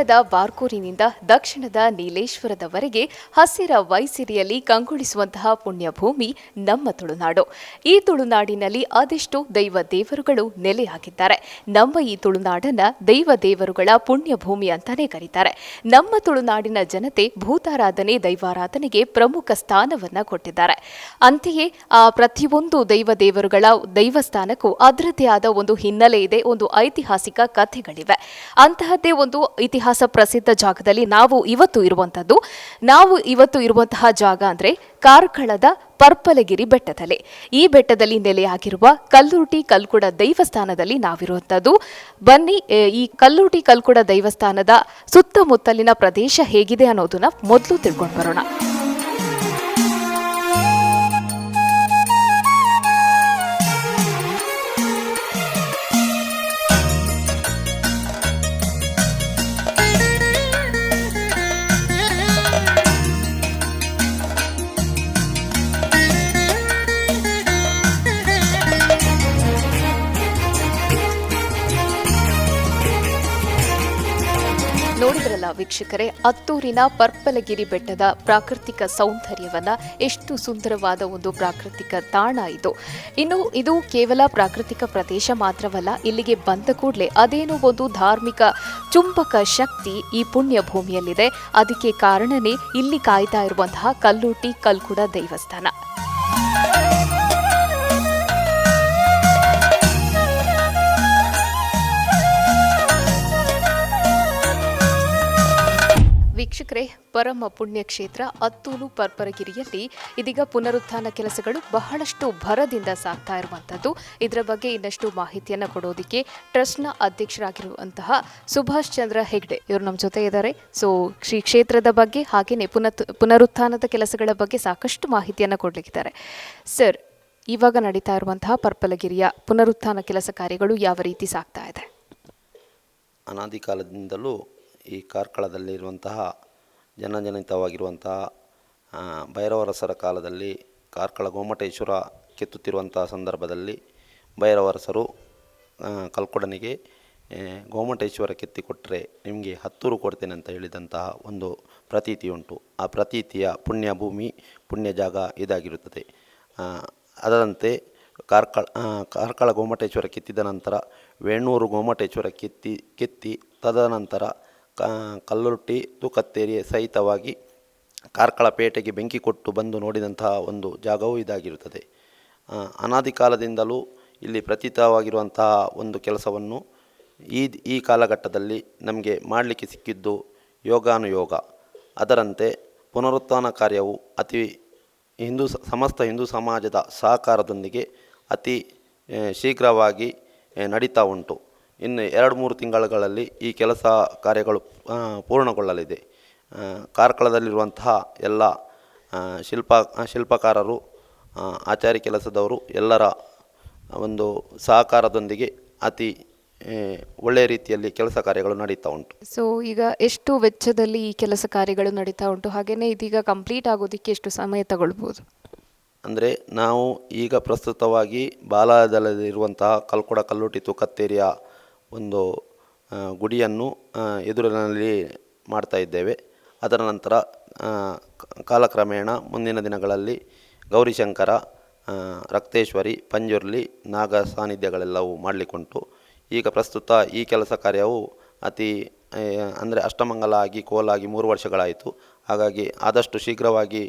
ಉತ್ತರದ ಬಾರ್ಕೂರಿನಿಂದ ದಕ್ಷಿಣದ ನೀಲೇಶ್ವರದವರೆಗೆ ಹಸಿರ ವೈಸಿರಿಯಲ್ಲಿ ಕಂಗೊಳಿಸುವಂತಹ ಪುಣ್ಯಭೂಮಿ ನಮ್ಮ ತುಳುನಾಡು. ಈ ತುಳುನಾಡಿನಲ್ಲಿ ಅದೆಷ್ಟು ದೈವ ದೇವರುಗಳು ನೆಲೆಯಾಗಿದ್ದಾರೆ ನಮ್ಮ ಈ ತುಳುನಾಡನ್ನ ದೈವ ದೇವರುಗಳ ಪುಣ್ಯಭೂಮಿ ಅಂತಾನೆ ಕರೀತಾರೆ. ನಮ್ಮ ತುಳುನಾಡಿನ ಜನತೆ ಭೂತಾರಾಧನೆ ದೈವಾರಾಧನೆಗೆ ಪ್ರಮುಖ ಸ್ಥಾನವನ್ನ ಕೊಟ್ಟಿದ್ದಾರೆ. ಅಂತೆಯೇ ಆ ಪ್ರತಿಯೊಂದು ದೈವ ದೇವರುಗಳ ದೈವಸ್ಥಾನಕ್ಕೂ ಅದರದ್ದೇ ಆದ ಒಂದು ಹಿನ್ನೆಲೆ ಇದೆ, ಒಂದು ಐತಿಹಾಸಿಕ ಕಥೆಗಳಿವೆ. ಅಂತಹದ್ದೇ ಒಂದು ಇತಿಹಾಸ ಪ್ರಸಿದ್ಧ ಜಾಗದಲ್ಲಿ ನಾವು ಇವತ್ತು ಇರುವಂತದ್ದು ನಾವು ಇವತ್ತು ಇರುವಂತಹ ಜಾಗ ಅಂದ್ರೆ ಕಾರ್ಕಳದ ಪರ್ಪಲಗಿರಿ ಬೆಟ್ಟದಲ್ಲಿ. ಈ ಬೆಟ್ಟದಲ್ಲಿ ನೆಲೆಯಾಗಿರುವ ಕಲ್ಲುಟಿ ಕಲ್ಕುಡ ದೈವಸ್ಥಾನದಲ್ಲಿ ನಾವಿರುವಂಥದ್ದು ಬನ್ನಿ ಈ ಕಲ್ಲುಟಿ ಕಲ್ಕುಡ ದೈವಸ್ಥಾನದ ಸುತ್ತಮುತ್ತಲಿನ ಪ್ರದೇಶ ಹೇಗಿದೆ ಅನ್ನೋದನ್ನ ಮೊದಲು ತಿಳ್ಕೊಂಡು ಬರೋಣ. ವೀಕ್ಷಕರೇ, ಅತ್ತೂರಿನ ಪರ್ಪಲಗಿರಿ ಬೆಟ್ಟದ ಪ್ರಾಕೃತಿಕ ಸೌಂದರ್ಯವನ್ನ ಎಷ್ಟು ಸುಂದರವಾದ ಒಂದು ಪ್ರಾಕೃತಿಕ ತಾಣ ಇದು. ಇನ್ನು ಇದು ಕೇವಲ ಪ್ರಾಕೃತಿಕ ಪ್ರದೇಶ ಮಾತ್ರವಲ್ಲ, ಇಲ್ಲಿಗೆ ಬಂದ ಕೂಡಲೇ ಅದೇನೋ ಒಂದು ಧಾರ್ಮಿಕ ಚುಂಬಕ ಶಕ್ತಿ ಈ ಪುಣ್ಯ ಭೂಮಿಯಲ್ಲಿದೆ ಅದಕ್ಕೆ ಕಾರಣನೇ ಇಲ್ಲಿ ಕಾಯ್ತಾ ಇರುವಂತಹ ಕಲ್ಲೂಟಿ ಕಲ್ಕುಡ ದೇವಸ್ಥಾನ. ವೀಕ್ಷಕರೇ, ಪರಮ ಪುಣ್ಯಕ್ಷೇತ್ರ ಅತ್ತೂರು ಪರ್ಪರಗಿರಿಯಲ್ಲಿ ಇದೀಗ ಪುನರುತ್ಥಾನ ಕೆಲಸಗಳು ಬಹಳಷ್ಟು ಭರದಿಂದ ಸಾಗ್ತಾ ಇರುವಂಥದ್ದು. ಇದರ ಬಗ್ಗೆ ಇನ್ನಷ್ಟು ಮಾಹಿತಿಯನ್ನು ಕೊಡೋದಕ್ಕೆ ಟ್ರಸ್ಟ್ನ ಅಧ್ಯಕ್ಷರಾಗಿರುವಂತಹ ಸುಭಾಷ್ ಚಂದ್ರ ಹೆಗ್ಡೆ ಇವರು ನಮ್ಮ ಜೊತೆ ಇದ್ದಾರೆ. ಸೊ ಶ್ರೀ ಕ್ಷೇತ್ರದ ಬಗ್ಗೆ ಹಾಗೆಯೇ ಪುನತ್, ಪುನರುತ್ಥಾನದ ಕೆಲಸಗಳ ಬಗ್ಗೆ ಸಾಕಷ್ಟು ಮಾಹಿತಿಯನ್ನು ಕೊಡಲಿಕ್ಕಿದ್ದಾರೆ. ಸರ್ ಇವಾಗ ನಡೀತಾ ಇರುವಂತಹ ಪರ್ಪಲಗಿರಿಯ ಪುನರುತ್ಥಾನ ಕೆಲಸ ಕಾರ್ಯಗಳು ಯಾವ ರೀತಿ ಸಾಗ್ತಾ ಇದೆ? ಅನಾದಿ ಕಾಲದಿಂದಲೂ ಈ ಕಾರ್ಕಳದಲ್ಲಿರುವಂತಹ ಜನಜನಿತವಾಗಿರುವಂತಹ ಭೈರವರಸರ ಕಾಲದಲ್ಲಿ ಕಾರ್ಕಳ ಗೋಮಟೇಶ್ವರ ಕೆತ್ತುತ್ತಿರುವಂತಹ ಸಂದರ್ಭದಲ್ಲಿ ಭೈರವರಸರು ಕಲ್ಕೊಡನಿಗೆ ಗೋಮಟೇಶ್ವರ ಕೆತ್ತಿಕೊಟ್ಟರೆ ನಿಮಗೆ ಹತ್ತೂರು ಕೊಡ್ತೇನೆ ಅಂತ ಹೇಳಿದಂತಹ ಒಂದು ಪ್ರತೀತಿ ಉಂಟು ಆ ಪ್ರತೀತಿಯ ಪುಣ್ಯ ಭೂಮಿ, ಪುಣ್ಯ ಜಾಗ ಇದಾಗಿರುತ್ತದೆ. ಅದರಂತೆ ಕಾರ್ಕಳ ಕಾರ್ಕಳ ಗೋಮಟೇಶ್ವರ ಕೆತ್ತಿದ ನಂತರ, ವೇಣೂರು ಗೋಮಟೇಶ್ವರ ಕೆತ್ತಿ ಕೆತ್ತಿ ತದನಂತರ ಕ ತುಕತ್ತೇರಿ ಸಹಿತವಾಗಿ ಕಾರ್ಕಳ ಪೇಟೆಗೆ ಬೆಂಕಿ ಕೊಟ್ಟು ಬಂದು ನೋಡಿದಂತಹ ಒಂದು ಜಾಗವೂ ಇದಾಗಿರುತ್ತದೆ. ಅನಾದಿ ಕಾಲದಿಂದಲೂ ಇಲ್ಲಿ ಪ್ರತೀತವಾಗಿರುವಂತಹ ಒಂದು ಕೆಲಸವನ್ನು ಈ ಈ ಕಾಲಘಟ್ಟದಲ್ಲಿ ನಮಗೆ ಮಾಡಲಿಕ್ಕೆ ಸಿಕ್ಕಿದ್ದು ಯೋಗಾನುಯೋಗ. ಅದರಂತೆ ಪುನರುತ್ಥಾನ ಕಾರ್ಯವು ಅತಿ ಹಿಂದೂ ಸಮಸ್ತ ಹಿಂದೂ ಸಮಾಜದ ಸಹಕಾರದೊಂದಿಗೆ ಅತಿ ಶೀಘ್ರವಾಗಿ ನಡೀತಾ ಉಂಟು. ಇನ್ನು ಎರಡು ಮೂರು ತಿಂಗಳುಗಳಲ್ಲಿ ಈ ಕೆಲಸ ಕಾರ್ಯಗಳು ಪೂರ್ಣಗೊಳ್ಳಲಿದೆ. ಕಾರ್ಕಳದಲ್ಲಿರುವಂತಹ ಎಲ್ಲ ಶಿಲ್ಪ ಶಿಲ್ಪಕಾರರು ಆಚಾರಿ ಕೆಲಸದವರು ಎಲ್ಲರ ಒಂದು ಸಹಕಾರದೊಂದಿಗೆ ಅತಿ ಒಳ್ಳೆಯ ರೀತಿಯಲ್ಲಿ ಕೆಲಸ ಕಾರ್ಯಗಳು ನಡೀತಾ ಉಂಟು. ಸೊ ಈಗ ಎಷ್ಟು ವೆಚ್ಚದಲ್ಲಿ ಈ ಕೆಲಸ ಕಾರ್ಯಗಳು ನಡೀತಾ ಉಂಟು? ಹಾಗೆಯೇ ಇದೀಗ ಕಂಪ್ಲೀಟ್ ಆಗೋದಕ್ಕೆ ಎಷ್ಟು ಸಮಯ ತಗೊಳ್ಬೋದು? ಅಂದರೆ ನಾವು ಈಗ ಪ್ರಸ್ತುತವಾಗಿ ಬಾಲಾಯದಲ್ಲಿರುವಂತಹ ಕಲ್ಕೊಡ ಕಲ್ಲುಟಿತು ತುಕತ್ತೇರಿಯ ಒಂದು ಗುಡಿಯನ್ನು ಎದುರಿನಲ್ಲಿ ಮಾಡ್ತಾ ಇದ್ದೇವೆ. ಅದರ ನಂತರ ಕಾಲಕ್ರಮೇಣ ಮುಂದಿನ ದಿನಗಳಲ್ಲಿ ಗೌರಿಶಂಕರ ರಕ್ತೇಶ್ವರಿ, ಪಂಜುರ್ಲಿ, ನಾಗ ಸಾನ್ನಿಧ್ಯಗಳೆಲ್ಲವೂ ಮಾಡಲಿಕ್ಕುಂಟು. ಈಗ ಪ್ರಸ್ತುತ ಈ ಕೆಲಸ ಕಾರ್ಯವು ಅತಿ ಅಂದರೆ ಅಷ್ಟಮಂಗಲ ಆಗಿ ಕೋಲಾಗಿ ಮೂರು ವರ್ಷಗಳಾಯಿತು. ಹಾಗಾಗಿ ಆದಷ್ಟು ಶೀಘ್ರವಾಗಿ